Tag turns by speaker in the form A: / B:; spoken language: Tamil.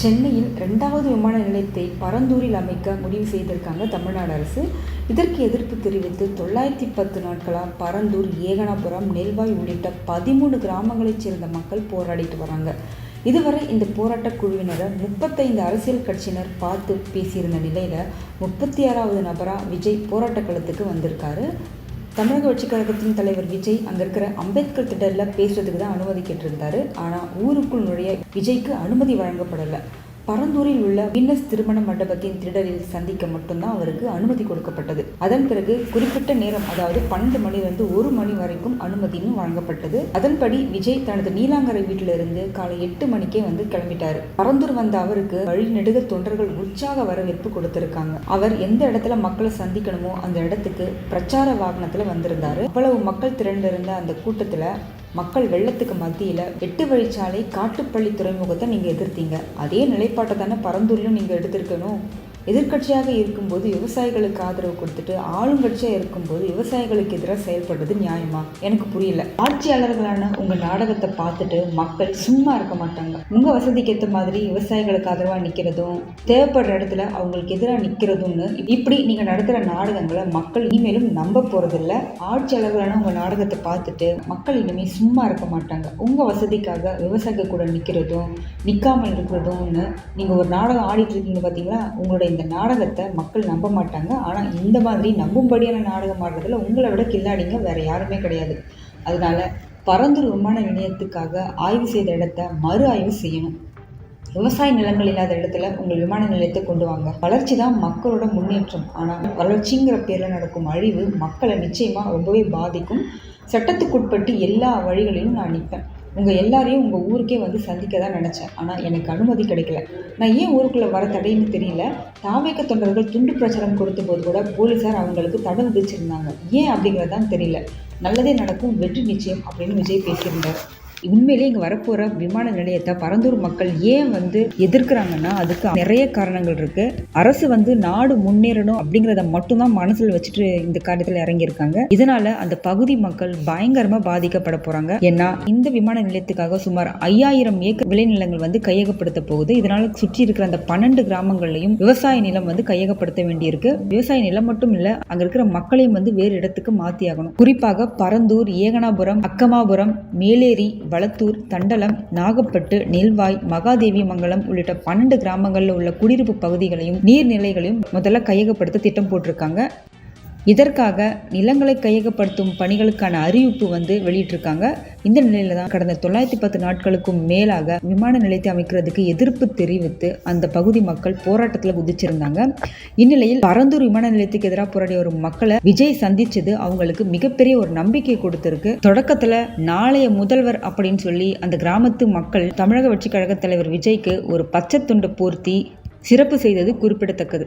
A: சென்னையில் ரெண்டாவது விமான நிலையத்தை பரந்தூரில் அமைக்க முடிவு செய்திருக்காங்க தமிழ்நாடு அரசு. இதற்கு எதிர்ப்பு தெரிவித்து தொள்ளாயிரத்தி பத்து நாட்களாக பரந்தூர் ஏகனாபுரம் நெல்வாய் உள்ளிட்ட பதிமூணு கிராமங்களைச் சேர்ந்த மக்கள் போராடிட்டு வராங்க. இதுவரை இந்த போராட்ட குழுவினரை முப்பத்தைந்து அரசியல் கட்சியினர் பார்த்து பேசியிருந்த நிலையில் முப்பத்தி ஆறாவது நபராக விஜய் போராட்ட களத்துக்கு வந்திருக்காரு. தமிழக வெற்றிக் கழகத்தின் தலைவர் விஜய் அங்கே இருக்கிற அம்பேத்கர் திடலில் பேசுறதுக்கு தான் அனுமதி கேட்டிருந்தாரு. ஆனால் ஊருக்குள் நுழைய விஜய்க்கு அனுமதி வழங்கப்படலை. பரந்தூரில் உள்ள வின்னஸ் திருமண மண்டபத்தின் திடலில் சந்திக்க மட்டும்தான் அவருக்கு அனுமதி கொடுக்கப்பட்டது. அதன் பிறகு குறிப்பிட்ட நேரம் அதாவது பன்னெண்டு மணிலிருந்து ஒரு மணி வரைக்கும் அனுமதியும் வழங்கப்பட்டது. அதன்படி விஜய் தனது நீலாங்கரை வீட்டிலிருந்து காலை எட்டு மணிக்கே வந்து கிளம்பிட்டாரு. பரந்தூர் வந்த அவருக்கு வழிநெடுக தொண்டர்கள் உற்சாக வரவேற்பு கொடுத்திருக்காங்க. அவர் எந்த இடத்துல மக்களை சந்திக்கணுமோ அந்த இடத்துக்கு பிரச்சார வாகனத்துல வந்திருந்தாரு. அவ்வளவு மக்கள் திரண்டிருந்த அந்த கூட்டத்துல மக்கள் வெள்ளத்துக்கு மத்தியில் எட்டு வழிச்சாலை காட்டுப்பள்ளி துறைமுகத்தை நீங்கள் எதிர்த்தீங்க. அதே நிலைப்பாட்டை தானே பரந்துள்ளும் நீங்கள் எடுத்திருக்கணும். எதிர்க்கட்சியாக இருக்கும்போது விவசாயிகளுக்கு ஆதரவு கொடுத்துட்டு ஆளுங்கட்சியாக இருக்கும்போது விவசாயிகளுக்கு எதிராக செயல்படுறது நியாயமா? எனக்கு புரியல. ஆட்சியாளர்களான உங்கள் நாடகத்தை பார்த்துட்டு மக்கள் சும்மா இருக்க மாட்டாங்க. உங்கள் வசதிக்கு ஏற்ற மாதிரி விவசாயிகளுக்கு ஆதரவாக நிற்கிறதும் தேவைப்படுற இடத்துல அவங்களுக்கு எதிராக நிற்கிறதும்னு இப்படி நீங்கள் நடத்துகிற நாடகங்களை மக்கள் இனிமேலும் நம்ப போகிறதில்ல ஆட்சியாளர்களான உங்கள் நாடகத்தை பார்த்துட்டு மக்கள் இனிமேல் சும்மா இருக்க மாட்டாங்க. உங்கள் வசதிக்காக விவசாயிகள் கூட நிற்கிறதும் நிற்காமல் இருக்கிறதும்னு நீங்கள் ஒரு நாடகம் ஆடிட்டு இருக்கீங்க பார்த்தீங்களா உங்களுடைய இந்த நாடகத்தை மக்கள் நம்ப மாட்டாங்க. ஆனால் இந்த மாதிரி நம்பும்படியான நாடகம் ஆடுறதுல உங்களை விட கில்லாடிங்க வேற யாருமே கிடையாது. அதனால பரந்தூர் விமான நிலையத்துக்காக ஆய்வு செய்த இடத்த மறு ஆய்வு செய்யணும். விவசாய நிலங்கள் இல்லாத இடத்துல உங்கள் விமான நிலையத்தை கொண்டு வாங்க. வளர்ச்சி தான் மக்களோட முன்னேற்றம். ஆனால் வளர்ச்சிங்கிற பேரில் நடக்கும் அழிவு மக்களை நிச்சயமாக ரொம்பவே பாதிக்கும். சட்டத்துக்குட்பட்டு எல்லா வழிகளிலும் நான் நிற்பேன் உங்கள் எல்லாரையும் உங்கள் ஊருக்கே வந்து சந்திக்க தான் நினச்சேன். ஆனால் எனக்கு அனுமதி கிடைக்கல. நான் ஏன் ஊருக்குள்ளே வர தடைன்னு தெரியல. தாவேக்க தொண்டர்கள் துண்டு பிரச்சாரம் கொடுத்த போது கூட போலீஸார் அவங்களுக்கு தடை விதிச்சிருந்தாங்க. ஏன் அப்படிங்கிறதான் தெரியல. நல்லதே நடக்கும் வெற்றி நிச்சயம் அப்படின்னு விஜய் பேசியிருந்தார். உண்மையிலேயே இங்கே வரப்போகிற விமான நிலையத்தை பரந்தூர் மக்கள் ஏன் வந்து எதிர்க்கிறாங்கன்னா அதுக்கு நிறைய காரணங்கள் இருக்குது அரசு வந்து நாடு முன்னேறணும் அப்படிங்கிறத மட்டும்தான் மனசில் வச்சுட்டு இந்த காரியத்தில் இறங்கியிருக்காங்க. இதனால அந்த பகுதி மக்கள் பயங்கரமாக பாதிக்கப்பட போகிறாங்க ஏன்னா இந்த விமான நிலையத்துக்காக சுமார் ஐயாயிரம் ஏக்கர் விளைநிலங்கள் வந்து கையகப்படுத்த போகுது. இதனால சுற்றி இருக்கிற அந்த பன்னெண்டு கிராமங்கள்லையும் விவசாய நிலம் வந்து கையகப்படுத்த வேண்டியிருக்கு. விவசாய நிலம் மட்டும் இல்லை அங்கே இருக்கிற மக்களையும் வந்து வேறு இடத்துக்கு மாற்றி ஆகணும் குறிப்பாக பரந்தூர் ஏகனாபுரம் அக்கமாபுரம் மேலேரி வளத்தூர் தண்டலம் நாகப்பட்டு நெல்வாய் மகாதேவி மங்கலம் உள்ளிட்ட பன்னெண்டு கிராமங்களில் உள்ள குடியிருப்பு பகுதிகளையும் நீர்நிலைகளையும் முதல்ல கையகப்படுத்த திட்டம் போட்டிருக்காங்க. இதற்காக நிலங்களை கையகப்படுத்தும் பணிகளுக்கான அறிவிப்பு வந்து வெளியிட்டிருக்காங்க. இந்த நிலையில தான் கடந்த தொள்ளாயிரத்தி பத்து நாட்களுக்கும் மேலாக விமான நிலையத்தை அமைக்கிறதுக்கு எதிர்ப்பு தெரிவித்து அந்த பகுதி மக்கள் போராட்டத்தில் குதிச்சிருந்தாங்க. இந்நிலையில் பரந்தூர் விமான நிலையத்துக்கு எதிராக போராடிய வரும் மக்களை விஜய் சந்திச்சது அவங்களுக்கு மிகப்பெரிய ஒரு நம்பிக்கை கொடுத்திருக்கு. தொடக்கத்தில் நாளைய முதல்வர் அப்படின்னு சொல்லி அந்த கிராமத்து மக்கள் தமிழக வெற்றி கழக தலைவர் விஜய்க்கு ஒரு பச்சை துண்டு போர்த்தி சிறப்பு செய்தது குறிப்பிடத்தக்கது.